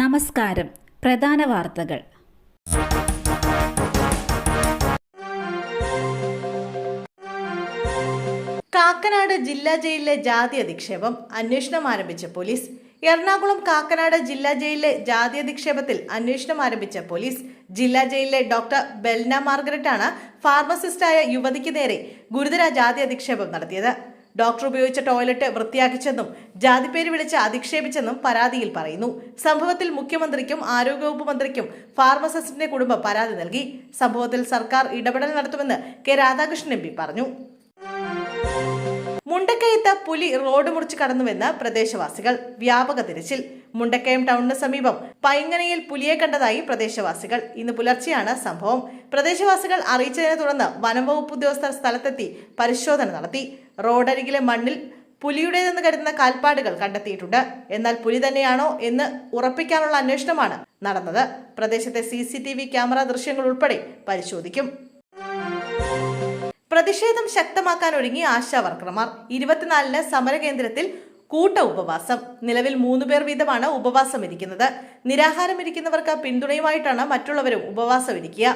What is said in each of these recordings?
നമസ്കാരം. പ്രധാന വാർത്തകൾ. കാക്കനാട് ജില്ലാ ജയിലിലെ ജാതി അധിക്ഷേപം അന്വേഷണം ആരംഭിച്ച പോലീസ്. എറണാകുളം കാക്കനാട് ജില്ലാ ജയിലിലെ ജാതി അധിക്ഷേപത്തിൽ അന്വേഷണം ആരംഭിച്ച പോലീസ്. ജില്ലാ ജയിലിലെ ഡോക്ടർ ബെൽന മാർഗരറ്റാണ് ഫാർമസിസ്റ്റായ യുവതിക്ക് നേരെ ഗുരുതര ജാതി അധിക്ഷേപം നടത്തിയത്. ഡോക്ടർ ഉപയോഗിച്ച ടോയ്ലറ്റ് വൃത്തിയാക്കിച്ചെന്നും ജാതിപ്പേര് വിളിച്ച് അധിക്ഷേപിച്ചെന്നും പരാതിയിൽ പറയുന്നു. സംഭവത്തിൽ മുഖ്യമന്ത്രിക്കും ആരോഗ്യവകുപ്പ് മന്ത്രിക്കും ഫാർമസിസ്റ്റിന്റെ കുടുംബം പരാതി നൽകി. സംഭവത്തിൽ സർക്കാർ ഇടപെടൽ നടത്തുമെന്ന് കെ രാധാകൃഷ്ണൻ എം പറഞ്ഞു. മുണ്ടക്കയത്ത് പുലി റോഡ് മുറിച്ച് കടന്നുവെന്ന് പ്രദേശവാസികൾ. വ്യാപക തിരച്ചിൽ. മുണ്ടക്കയം ടൗണിന് സമീപം പൈങ്ങനയിൽ പുലിയെ കണ്ടതായി പ്രദേശവാസികൾ. ഇന്ന് പുലർച്ചെയാണ് സംഭവം. പ്രദേശവാസികൾ അറിയിച്ചതിനെ തുടർന്ന് വനം വകുപ്പ് ഉദ്യോഗസ്ഥർ സ്ഥലത്തെത്തി പരിശോധന നടത്തി. റോഡരികിലെ മണ്ണിൽ പുലിയുടേതെന്ന് കരുതുന്ന കാൽപ്പാടുകൾ കണ്ടെത്തിയിട്ടുണ്ട്. എന്നാൽ പുലി തന്നെയാണോ എന്ന് ഉറപ്പിക്കാനുള്ള അന്വേഷണമാണ് നടന്നത്. പ്രദേശത്തെ സി ക്യാമറ ദൃശ്യങ്ങൾ ഉൾപ്പെടെ പരിശോധിക്കും. പ്രതിഷേധം ശക്തമാക്കാൻ ഒരുങ്ങി ആശാവർക്കർമാർ ഇരുപത്തിനാലിന് സമരകേന്ദ്രത്തിൽ കൂട്ട ഉപവാസം. നിലവിൽ മൂന്ന് പേർ വീതമാണ് ഉപവാസം ഇരിക്കുന്നത് നിരാഹാരം ഇരിക്കുന്നവർക്ക് പിന്തുണയുമായിട്ടാണ് മറ്റുള്ളവരും ഉപവാസം ഇരിക്കുക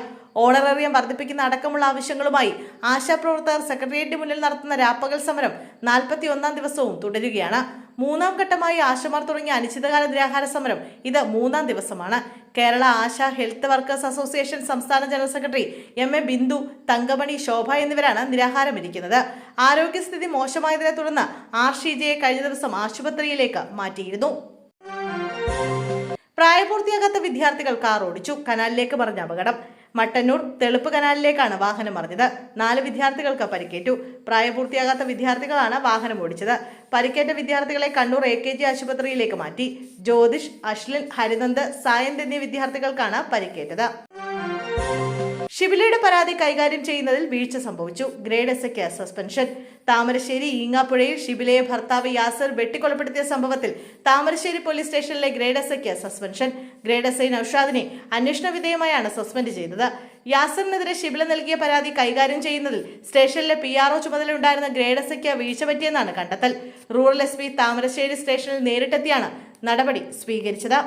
ഓണറേറിയം വർദ്ധിപ്പിക്കുന്ന അടക്കമുള്ള ആവശ്യങ്ങളുമായി ആശാപ്രവർത്തകർ സെക്രട്ടേറിയറ്റ് മുന്നിൽ നടത്തുന്ന രാപ്പകൽ സമരം നാൽപ്പത്തി ഒന്നാം ദിവസവും തുടരുകയാണ്. മൂന്നാം ഘട്ടമായി ആശമാർ തുടങ്ങിയ അനിശ്ചിതകാല നിരാഹാര സമരം ഇത് മൂന്നാം ദിവസമാണ്. Kerala ASHA health workers association സംസ്ഥാന general secretary M A Bindu Thankamani Shobha എന്നിവരാണ് നിരാഹാരമിരിക്കുന്നത്. ആരോഗ്യസ്ഥിതി മോശമായതിനെ തുടർന്ന് ആർ കഴിഞ്ഞ ദിവസം ആശുപത്രിയിലേക്ക് മാറ്റിയിരുന്നു. പ്രായപൂർത്തിയാകാത്ത വിദ്യാർത്ഥികൾ കാർ ഓടിച്ചു. കനാലിലേക്ക് മറിഞ്ഞ അപകടം. മട്ടന്നൂർ തെളുപ്പ് കനാലിലേക്കാണ് വാഹനം മറിഞ്ഞത്. നാല് വിദ്യാർത്ഥികൾക്ക് പരിക്കേറ്റു. പ്രായപൂർത്തിയാകാത്ത വിദ്യാർത്ഥികളാണ് വാഹനം ഓടിച്ചത്. പരിക്കേറ്റ വിദ്യാർത്ഥികളെ കണ്ണൂർ എ കെ ജി ആശുപത്രിയിലേക്ക് മാറ്റി. ജ്യോതിഷ് അശ്ലിൻ ഹരിനന്ദ് സായന്ത് എന്നീ വിദ്യാർത്ഥികൾക്കാണ് പരിക്കേറ്റത്. ഷിബിലയുടെ പരാതി കൈകാര്യം ചെയ്യുന്നതിൽ വീഴ്ച സംഭവിച്ചു. ഗ്രേഡ് എസ് എക്ക് സസ്പെൻഷൻ. താമരശ്ശേരി ഈങ്ങാപ്പുഴയിൽ ഷിബിലയെ ഭർത്താവ് യാസർ വെട്ടിക്കൊലപ്പെടുത്തിയ സംഭവത്തിൽ താമരശ്ശേരി പോലീസ് സ്റ്റേഷനിലെ ഗ്രേഡ് എസ് എക്ക് സസ്പെൻഷൻ. ഗ്രേഡ് എസ് ഐ നൌഷാദിനെ അന്വേഷണ വിധേയമായാണ് സസ്പെൻഡ് ചെയ്തത്. യാസറിനെതിരെ ഷിബില നൽകിയ പരാതി കൈകാര്യം ചെയ്യുന്നതിൽ സ്റ്റേഷനിലെ പി ആർ ഒ ചുമതലയുണ്ടായിരുന്ന ഗ്രേഡ് എസ് എക്ക് വീഴ്ച പറ്റിയെന്നാണ് കണ്ടെത്തൽ. റൂറൽ എസ് പി താമരശ്ശേരി സ്റ്റേഷനിൽ നേരിട്ടെത്തിയാണ് നടപടി സ്വീകരിച്ചത്.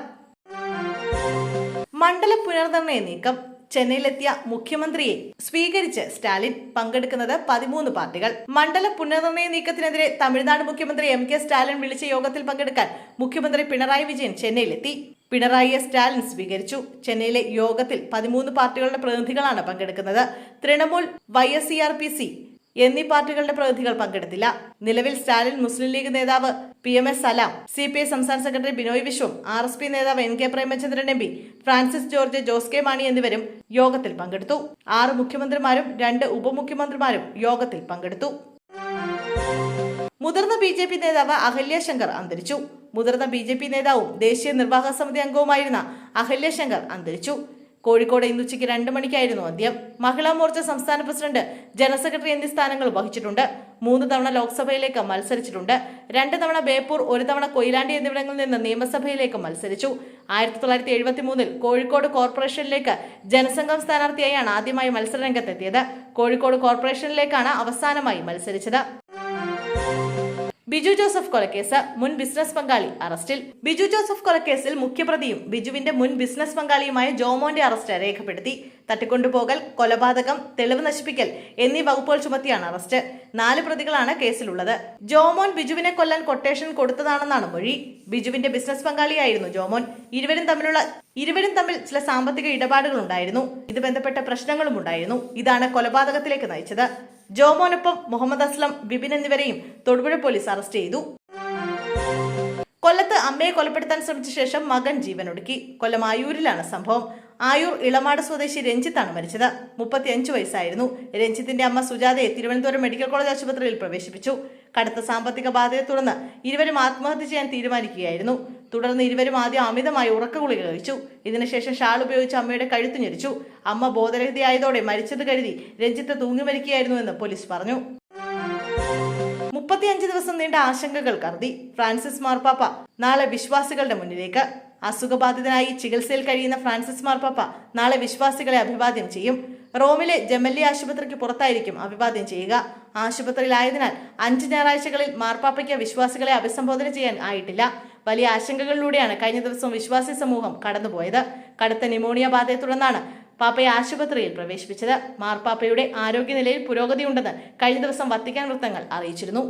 മണ്ഡല പുനർനിർണയ നീക്കം. ചെന്നൈയിലെത്തിയ മുഖ്യമന്ത്രിയെ സ്വീകരിച്ച് സ്റ്റാലിൻ പങ്കെടുക്കുന്നത് പതിമൂന്ന് പാർട്ടികൾ. മണ്ഡല പുനർനിർണയ നീക്കത്തിനെതിരെ തമിഴ്നാട് മുഖ്യമന്ത്രി എം കെ സ്റ്റാലിൻ വിളിച്ച യോഗത്തിൽ പങ്കെടുക്കാൻ മുഖ്യമന്ത്രി പിണറായി വിജയൻ ചെന്നൈയിലെത്തി. പിണറായിയെ സ്റ്റാലിൻ സ്വീകരിച്ചു. ചെന്നൈയിലെ യോഗത്തിൽ പതിമൂന്ന് പാർട്ടികളുടെ പ്രതിനിധികളാണ് പങ്കെടുക്കുന്നത്. Trinamool Y S C R P C എന്നീ പാർട്ടികളുടെ പ്രതിനിധികൾ പങ്കെടുത്തില്ല. നിലവിൽ സ്റ്റാലിൻ മുസ്ലിം ലീഗ് നേതാവ് P M S Salam C P I സംസ്ഥാന secretary Binoy Viswam R S P നേതാവ് N K Premachandran M P Francis George Jose K Mani എന്നിവരും യോഗത്തിൽ പങ്കെടുത്തു. ആറ് മുഖ്യമന്ത്രിമാരും രണ്ട് ഉപമുഖ്യമന്ത്രിമാരും യോഗത്തിൽ പങ്കെടുത്തു. മുതിർന്ന ബി ജെ പി നേതാവ് അഹല്യ ശങ്കർ അന്തരിച്ചു. മുതിർന്ന ബി ജെ പി നേതാവും ദേശീയ നിർവാഹക സമിതി അംഗവുമായിരുന്ന അഹല്യ ശങ്കർ അന്തരിച്ചു. കോഴിക്കോട് ഇന്ന് ഉച്ചയ്ക്ക് രണ്ട് മണിക്കായിരുന്നു അന്ത്യം മഹിളാ മോർച്ച സംസ്ഥാന പ്രസിഡന്റ് ജനറൽ സെക്രട്ടറി എന്നീ സ്ഥാനങ്ങൾ വഹിച്ചിട്ടുണ്ട്. മൂന്ന് തവണ ലോക്സഭയിലേക്ക് മത്സരിച്ചിട്ടുണ്ട്. രണ്ട് തവണ ബേപ്പൂർ ഒരു തവണ കൊയിലാണ്ടി എന്നിവിടങ്ങളിൽ നിന്ന് നിയമസഭയിലേക്ക് മത്സരിച്ചു. ആയിരത്തി തൊള്ളായിരത്തി എഴുപത്തി മൂന്നിൽ കോഴിക്കോട് കോർപ്പറേഷനിലേക്ക് ജനസംഘം സ്ഥാനാർത്ഥിയായാണ് ആദ്യമായി മത്സരരംഗത്തെത്തിയത്. കോഴിക്കോട് കോർപ്പറേഷനിലേക്കാണ് അവസാനമായി മത്സരിച്ചത്. ബിജു ജോസഫ് കൊലക്കേസ് മുൻ ബിസിനസ് പങ്കാളി അറസ്റ്റിൽ. ബിജു ജോസഫ് കൊലക്കേസിൽ മുഖ്യപ്രതിയും ബിജുവിന്റെ മുൻ ബിസിനസ് പങ്കാളിയുമായ ജോമോന്റെ അറസ്റ്റ് രേഖപ്പെടുത്തി. തട്ടിക്കൊണ്ടുപോകൽ കൊലപാതകം തെളിവ് നശിപ്പിക്കൽ എന്നീ വകുപ്പുകൾ ചുമത്തിയാണ് അറസ്റ്റ്. നാല് പ്രതികളാണ് കേസിലുള്ളത്. ജോമോൻ ബിജുവിനെ കൊല്ലാൻ കൊട്ടേഷൻ കൊടുത്തതാണെന്നാണ് മൊഴി. ബിജുവിന്റെ ബിസിനസ് പങ്കാളിയായിരുന്നു ജോമോൻ. ഇരുവരും തമ്മിലുള്ള ഇരുവരും തമ്മിൽ ചില സാമ്പത്തിക ഇടപാടുകൾ ഉണ്ടായിരുന്നു ഇത് ബന്ധപ്പെട്ട പ്രശ്നങ്ങളും ഉണ്ടായിരുന്നു ഇതാണ് കൊലപാതകത്തിലേക്ക് നയിച്ചത്. ജോമോനൊപ്പം മുഹമ്മദ് അസ്ലം ബിബിൻ എന്നിവരെയും തൊടുപുഴ പോലീസ് അറസ്റ്റ് ചെയ്തു. കൊല്ലത്ത് അമ്മയെ കൊലപ്പെടുത്താൻ ശ്രമിച്ച ശേഷം മകൻ ജീവനൊടുക്കി. കൊല്ലം ആയൂരിലാണ് സംഭവം. ആയൂർ ഇളമാട് സ്വദേശി രഞ്ജിത്താണ് മരിച്ചത്. മുപ്പത്തിയഞ്ച് വയസ്സായിരുന്നു. രഞ്ജിത്തിന്റെ അമ്മ സുജാതയെ തിരുവനന്തപുരം മെഡിക്കൽ കോളേജ് ആശുപത്രിയിൽ പ്രവേശിപ്പിച്ചു. കടുത്ത സാമ്പത്തിക ബാധയെ തുടർന്ന് ഇരുവരും ആത്മഹത്യ ചെയ്യാൻ തീരുമാനിക്കുകയായിരുന്നു. തുടർന്ന് ഇരുവരും ആദ്യം അമിതമായി ഉറക്കഗുളിക കഴിച്ചു. ഇതിനുശേഷം ഷാൾ ഉപയോഗിച്ച് അമ്മയുടെ കഴുത്ത് ഞെരിച്ചു. അമ്മ ബോധരഹിതയായതോടെ മരിച്ചത് കരുതി രഞ്ജിത്ത് തൂങ്ങി മരിക്കുകയായിരുന്നുവെന്ന് പോലീസ് പറഞ്ഞു. മുപ്പത്തിയഞ്ച് ദിവസം നീണ്ട ആശങ്കകൾ കരുതി ഫ്രാൻസിസ് മാർപ്പാപ്പ നാളെ വിശ്വാസികളുടെ മുന്നിലേക്ക്. അസുഖബാധിതനായി ചികിത്സയിൽ കഴിയുന്ന ഫ്രാൻസിസ് മാർപ്പാപ്പ നാളെ വിശ്വാസികളെ അഭിവാദ്യം ചെയ്യും. റോമിലെ ജമല്ലി ആശുപത്രിക്ക് പുറത്തായിരിക്കും അഭിവാദ്യം ചെയ്യുക. ആശുപത്രിയിലായതിനാൽ അഞ്ച് ഞായറാഴ്ചകളിൽ മാർപ്പാപ്പയ്ക്ക് വിശ്വാസികളെ അഭിസംബോധന ചെയ്യാൻ ആയിട്ടില്ല. വലിയ ആശങ്കകളിലൂടെയാണ് കഴിഞ്ഞ ദിവസം വിശ്വാസി സമൂഹം കടന്നുപോയത്. കടുത്ത ന്യൂമോണിയ ബാധയെ തുടർന്നാണ് പാപ്പയെ ആശുപത്രിയിൽ പ്രവേശിപ്പിച്ചത്. മാർപ്പാപ്പയുടെ ആരോഗ്യനിലയിൽ പുരോഗതിയുണ്ടെന്ന് കഴിഞ്ഞ ദിവസം വത്തിക്കാൻ വൃത്തങ്ങൾ അറിയിച്ചിരുന്നു.